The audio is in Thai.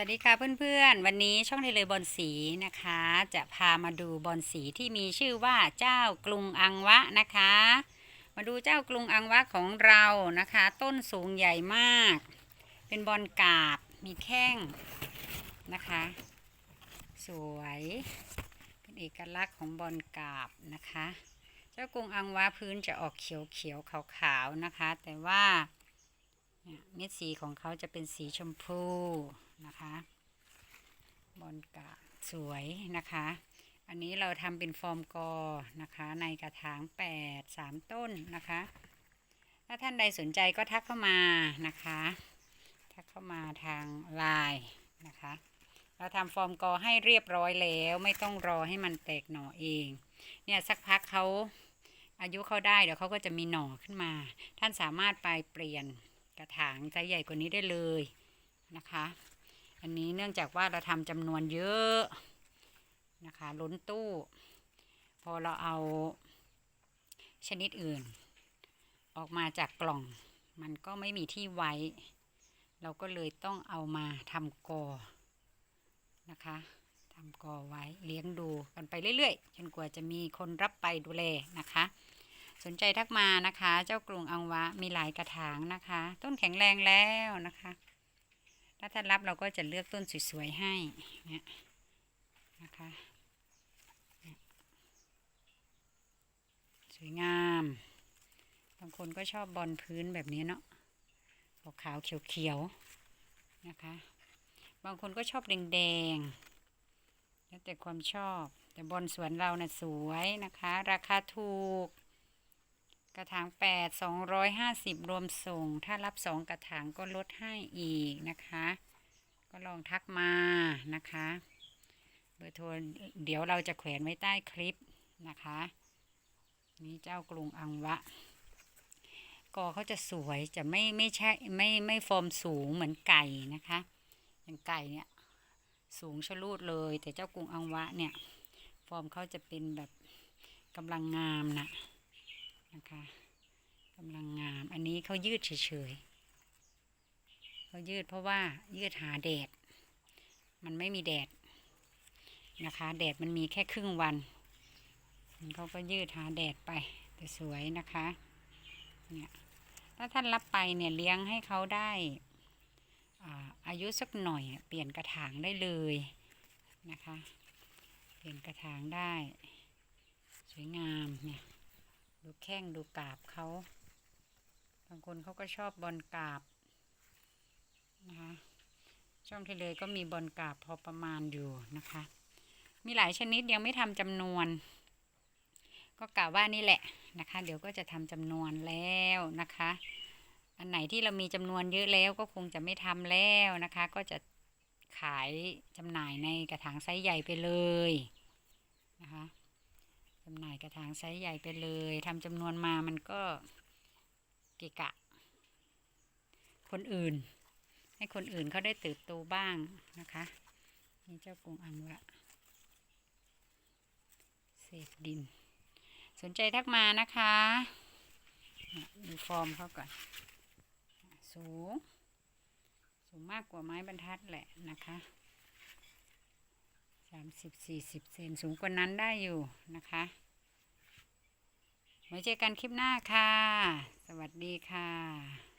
วัสดีค่ะเพื่อนๆ วันนี้ช่องไทเลยบอลสีนะคะ จะพามาดูบอลสีที่มีชื่อว่าเจ้ากรุงอังวะนะคะ มาดูเจ้ากรุงอังวะของเรานะคะ ต้นสูงใหญ่มาก เป็นบอลกาบมีแข้งนะคะ สวยเป็นเอกลักษณ์ของบอลกาบนะคะ เจ้ากรุงอังวะพื้นจะออกเขียวๆขาวๆนะคะ แต่ว่าเม็ดสีของเขาจะเป็นสีชมพู นะคะบอลกะสวยนะคะ อันนี้เราทำเป็นฟอร์มกอนะคะในกระถาง8 3ต้นนะคะ ถ้าท่านใดสนใจก็ทักเข้ามานะคะ ทักเข้ามาทางไลน์นะคะ เราทำฟอร์มกอให้เรียบร้อยแล้วไม่ต้องรอให้มันแตกหน่อเอง เนี่ยสักพักเขาอายุเขาได้เดี๋ยวเขาก็จะมีหน่อขึ้นมา ท่านสามารถไปเปลี่ยนกระถางไซส์ใหญ่กว่านี้ได้เลยนะคะ อันนี้เนื่องจากว่าเราทำจำนวนเยอะนะคะล้นตู้ พอเราเอาชนิดอื่น ออกมาจากกล่อง มันก็ไม่มีที่ไว้ เราก็เลยต้องเอามาทำกอนะคะทำกอไว้เลี้ยงดูกันไปเรื่อยๆ จนกว่าจะมีคนรับไปดูแลนะคะ สนใจทักมานะคะ เจ้ากรุงอังวะมีหลายกระถางนะคะ ต้นแข็งแรงแล้วนะคะาท่านรับเราก็จะเลือกต้นสวยๆให้เนี่ยนะคะสวยงาม บางคนก็ชอบบอลพื้นแบบนี้เนาะขาวๆเขียวๆนะคะ บางคนก็ชอบแดงๆแล้วแต่ความชอบ แต่บอลสวนเรานะ่ะสวยนะคะ ราคาถูก ระถาง8 250รวมส่ง ถ้ารับ2กระถางก็ลดให้อีกนะคะ ก็ลองทักมานะคะ เบอร์โทรเดี๋ยวเราจะแขวนไว้ใต้คลิปนะคะ นี่เจ้ากรุงอังวะกอเขาจะสวยจะไม่ไม่ใช่ไม่ไม่ฟอร์มสูงเหมือนไก่นะคะอย่างไก่เนี่ยสูงชะลูดเลย แต่เจ้ากรุงอังวะเนี่ย ฟอร์มเขาจะเป็นแบบกำลังงามนะ นะคะกำลังงาม อันนี้เขายืดเฉยๆเขายืดเพราะว่ายืดหาแดด มันไม่มีแดดนะคะ แดดมันมีแค่ครึ่งวันเขาก็ยืดหาแดดไปแต่สวยนะคะเนี่ยถ้าท่านรับไปเนี่ยเลี้ยงให้เขาได้อาอายุสักหน่อยเปลี่ยนกระถางได้เลยนะคะ เปลี่ยนกระถางได้ สวยงามเนี่ย ดูแข้งดูกาบเขา บางคนเขาก็ชอบบอลกาบนะคะช่องที่เลยก็มีบอลกาบพอประมาณอยู่นะคะ มีหลายชนิดยังไม่ทำจำนวน ก็กล่าวว่านี่แหละนะคะ เดี๋ยวก็จะทำจำนวนแล้วนะคะ อันไหนที่เรามีจำนวนเยอะแล้วก็คงจะไม่ทำแล้วนะคะ ก็จะขายจำหน่ายในกระถางไซส์ใหญ่ไปเลยนะคะ จำหน่ายกระถางไซส์ใหญ่ไปเลยทำจำนวนมามันก็เกะกะ คนอื่น ให้คนอื่นเขาได้เติบโตบ้างนะคะนี่เจ้ากรุงอังวะเศษดิน สนใจทักมานะคะ ดูฟอร์มเขาก่อน สูง สูงมากกว่าไม้บรรทัดแหละนะคะามสิบสี่สิบเซนสูงกว่านั้นได้อยู่นะคะ ไว้เจอกันคลิปหน้าค่ะ สวัสดีค่ะ